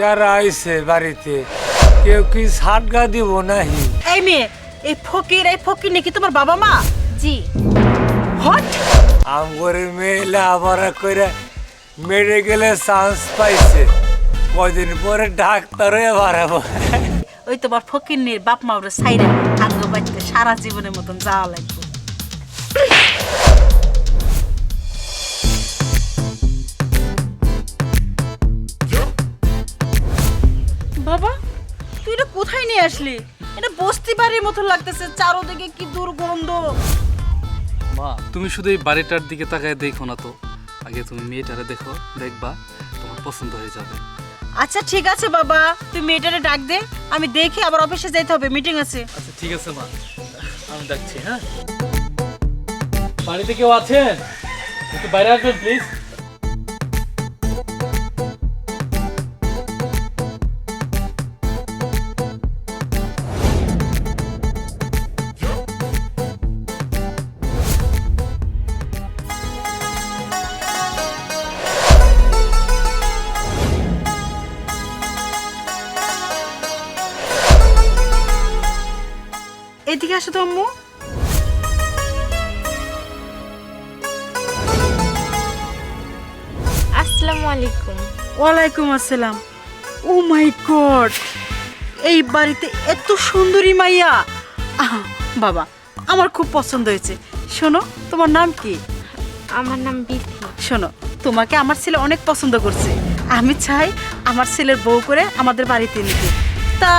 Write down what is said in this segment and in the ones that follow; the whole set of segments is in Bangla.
কারা আইছে বাড়িতে কেউ কি সাটগা দিব নাহি? এই মেয়ে এই ফকির এই ফকির নাকি তোমার বাবা মা? জি। হট আমগরের মেয়েলা আবার করে মেডিকেলে চান্স পাইছে। কদিন পরে ডাক্তার বাড়াবো। ওই তোমার ফকির নিয়ে বাপ মা ওরা সাইরা আঙ্গ সারা জীবনের মতন যাওয়া লাগবে। কোথায় নিয়ে আসলি? এটা বস্তি বাড়ির মতন লাগতেছে চারোদিকে কি দুর্গন্ধ। মা তুমি শুধু এই বাড়িটার দিকে তাকায় দেখো না তো। আগে তুমি মেয়েটারে দেখো দেখবা তোমার পছন্দ হয়ে যাবে। আচ্ছা ঠিক আছে বাবা তুই মেয়েটারে ডাক দে আমি দেখে আবার অফিসে যাইতে হবে মিটিং আছে। আচ্ছা ঠিক আছে মা আমি ডাকছি হ্যাঁ? বাড়িতে কেউ আছেন? একটু বাইরে আসবেন প্লিজ এদিকে আসো তো আম্মু। আসসালামু আলাইকুম। ওয়ালাইকুম আসসালাম। ও মাই গড এই বাড়িতে এত সুন্দরী মাইয়া। আহা, বাবা আমার খুব পছন্দ হয়েছে। শোনো তোমার নাম কি? আমার নাম বিথি। শোনো তোমাকে আমার ছেলে অনেক পছন্দ করছে। আমি চাই আমার ছেলের বউ করে আমাদের বাড়িতে নিতে। তা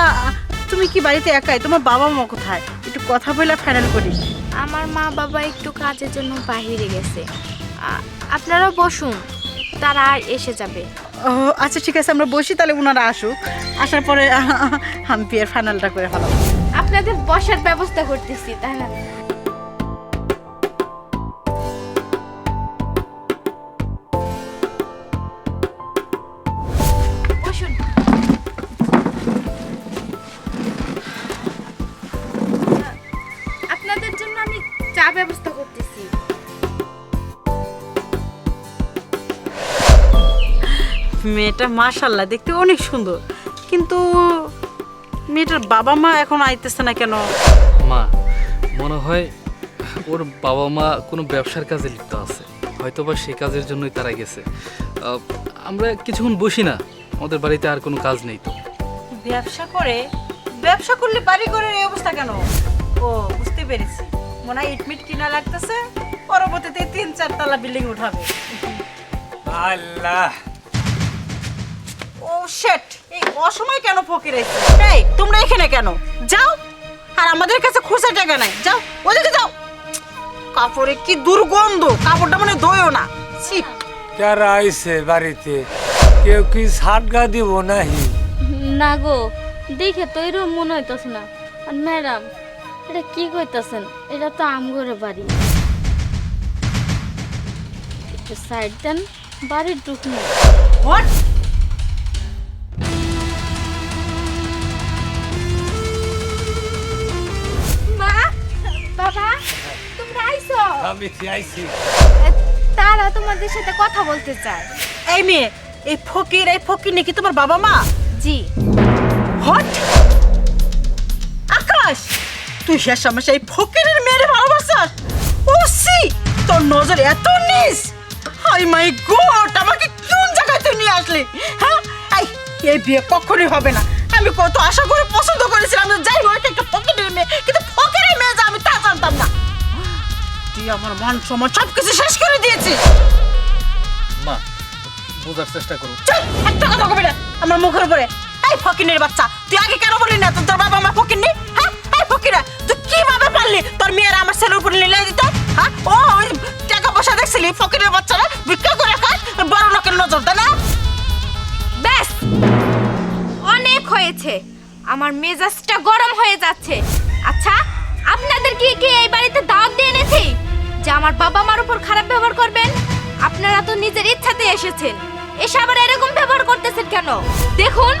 তুমি কি বাড়িতে একাই? তোমার বাবা মা কোথায়? কথা বলে ফাইনাল করি। আমার মা বাবা একটু কাজের জন্য বাহিরে গেছে। আপনারা বসুন তারা আর এসে যাবে। ও আচ্ছা ঠিক আছে আমরা বসি তাহলে ওনারা আসুক। আসার পরে হাম্পিয়ার ফাইনালটা করে ফেলাম আপনাদের বসার ব্যবস্থা করতেছি তাই না? ব্যবস্থা করতেছি। মেয়েটা মাশাল্লাহ দেখতে অনেক সুন্দর। কিন্তু মেয়েটার বাবা মা এখন আইতেছে না কেন? মা মনে হয় ওর বাবা মা কোনো ব্যবসার কাজে লিপ্ত আছে। হয়তো বা সেই কাজের জন্যই তারা গেছে। আহ, আমরা কিছুক্ষণ বসি না আমাদের বাড়িতে আর কোনো কাজ নেই তো। ব্যবসা করে? ব্যবসা করলে বাড়ি ঘরের এই অবস্থা কেন? ও বুঝতে পেরেছি। মনে হয় ইটমিট কিনা লাগতেছে পরবর্তীতে তিন চার তলা বিল্ডিং উঠাবে। আল্লাহ। ও শেট এই অসময় কেন ফকির এই তোমরা এখানে কেন? যাও আর আমাদের কাছে খুচা টাকা নাই। যাও ওদিকে যাও। কাপড়ে কি দুর্গন্ধ কাপড়টা মানে ধোয়ও না। ছি। কারা আইছে বাড়িতে কেউ কি সাটগা দিব নাহি? না গো দেখে তো এরকম মনে হইতেছে না। আর ম্যাডাম এটা কি কইতাছেন? এটা তো আমগরে বাড়ি। একটু সাইড দেন বাড়ির ঢুকনো হোয়াট মা বাবা তোমরা আইছো? আমি তারা তোমাদের সাথে কথা বলতে চায়। এই মেয়ে এই ফকির এই ফকির নাকি তোমার বাবা মা? জি। হোয়াট আকাশ! তুই শেষ সময় সেই ফকিরের মেয়ের ভালোবাসাস ও সি তোর নজর এত নিস হাই মাই গড আমাকে কোন জায়গায় তুই নিয়ে আসলি? হ্যাঁ? এই এই বিয়ে কখনোই হবে না। আমি কত আশা করে পছন্দ করেছিলাম যে যাই হোক একটা ফকিরের মেয়ে কিন্তু ফকিরের মেয়ে যে আমি তা জানতাম না। তুই আমার মান সম্মান সব কিছু শেষ করে দিয়েছিস। মা বোঝার চেষ্টা করো। চুপ! একটা কথা কবি না আমার মুখের উপরে। এই ফকিনের বাচ্চা তুই আগে কেন বলি না? তোর বাবা আমার ফকির নেই? তুই কীভাবে পারলি? তোর মেয়েরা আমার ছেলের উপরে হ্যাঁ? ও টাকা পয়সা দেখছিলি? ফকিরের বাচ্চারা? ভিক্ষা করে খায় বড় লোকের নজর দেয় না? ব্যাস! অনেক হয়েছে। আমার মেজাজটা গরম হয়ে যাচ্ছে। আচ্ছা আপনাদের কি কি এই বাড়িতে দাওয়াত দিয়ে এনেছি? যে আমার বাবা মার উপর খারাপ ব্যবহার করবেন? আপনারা তো নিজের ইচ্ছাতে এসেছেন। এসে আবার এরকম ব্যবহার করতেছেন কেন? দেখুন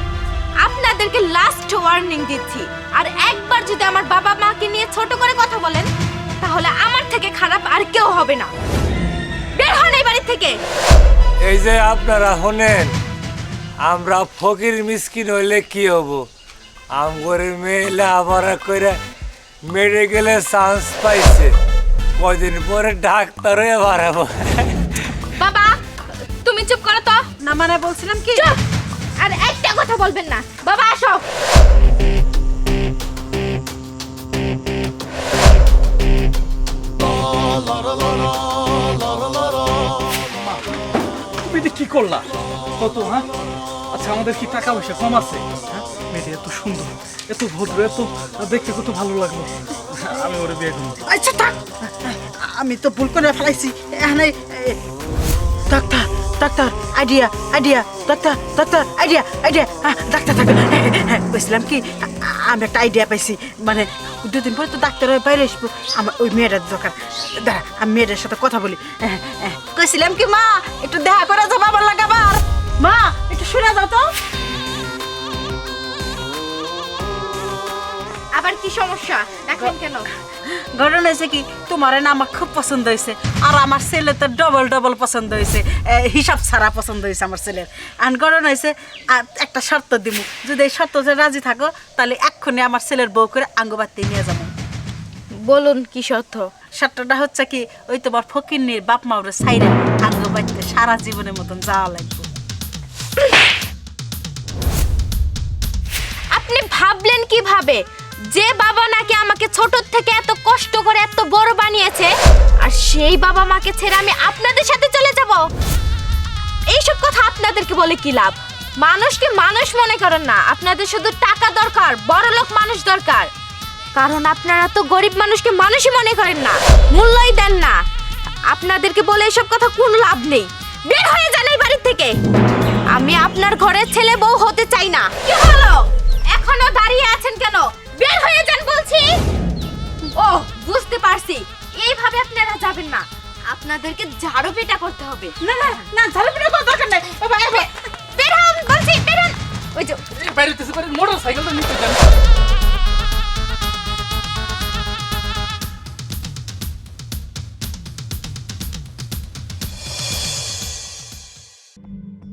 আপনাদেরকে লাস্ট ওয়ার্নিং দিচ্ছি। আর একবার যদি আমার বাবা মাকে নিয়ে ছোট করে কথা বলেন তাহলে আমার থেকে খারাপ আর কেউ হবে না। বের হন এই বাড়ি থেকে। এই যে আপনারা শোনেন আমরা ফকির মিসকিন হইলে কি হব? আমগরে মেয়ে লেখাপড়া করে মেডিকেলে চান্স পাইছে। কদিন পরে ডাক্তার হয়ে বাড়াবো। বাবা তুমি চুপ করো তো। না মানে বলছিলাম কি? একটা কথা বলবেন না। বাবা আসো। তুমি এটা কি করলা? কত হ্যাঁ? আচ্ছা আমাদের কি টাকা পয়সা কম আছে? হ্যাঁ? মেয়েটা এত সুন্দর এত ভদ্র এত দেখতে কত ভালো লাগল। আমি ওরে বিয়ে করব। আচ্ছা থাক। আমি তো ভুল করে ফেলাইছি। এখানে doctor doctor idea idea doctor doctor idea idea doctor, doctor doctor বলছিলাম কি আমি একটা আইডিয়া পাইছি। মানে দুদিন পরে তো ডাক্তার হয়ে বাইরে আসব। আমার ওই মেয়েটার দরকার। দাঁড়া আমি মেয়েটার সাথে কথা বলি। কইছিলাম কি মা একটু দেখা করে যাব আমার লাগাবার মা একটু শুনে যাও তো। আবার কি সমস্যা? দেখেন কেন। ঘটনা হয়েছে কি তোমার না আমার খুব পছন্দ হয়েছে আর আমার ছেলে তো ডবল ডবল পছন্দ হয়েছে হিসাব ছাড়া পছন্দ হয়েছে আমার ছেলের। আর ঘটনা হয়েছে আর একটা শর্ত দিব যদি এই শর্ততে রাজি থাকো তাহলে এক্ষুনি আমার ছেলের বউ করে আঙ্গবাড়তে নিয়ে যাব। বলুন কি শর্ত? শর্তটা হচ্ছে কি ওই তোমার ফকিন্নির বাপ মা মাউরে সাইরা আঙ্গবাড়তে সারা জীবনের মতন যাওয়া লাগবে। আপনি ভাবলেন কীভাবে? যে বাবা নাকি আমাকে ছোট থেকে এত কষ্ট করে, এত বড় বানিয়েছে, আর সেই বাবা মাকে ছেড়ে আমি আপনাদের সাথে চলে যাব। এইসব কথা আপনাদেরকে বলে কি লাভ? মানুষকে মানুষ মনে করেন না। আপনাদের শুধু টাকা দরকার, বড় লোক মানুষ দরকার। কারণ আপনারা তো গরিব মানুষকে মানুষই মনে করেন না, মূল্যই দেন না। আপনাদেরকে বলে এসব কথা কোনো লাভ নেই। বের হয়ে যান এই বাড়ি থেকে। আমি আপনার ঘরের ছেলে বউ আপনাদেরকে ঝাড়ু পেটা করতে হবে। না না না ঝাড়ু পিটা করার দরকার নাই। বের হন বলছি বের হন ওই যে বাইরে মোটর সাইকেল নিতে যান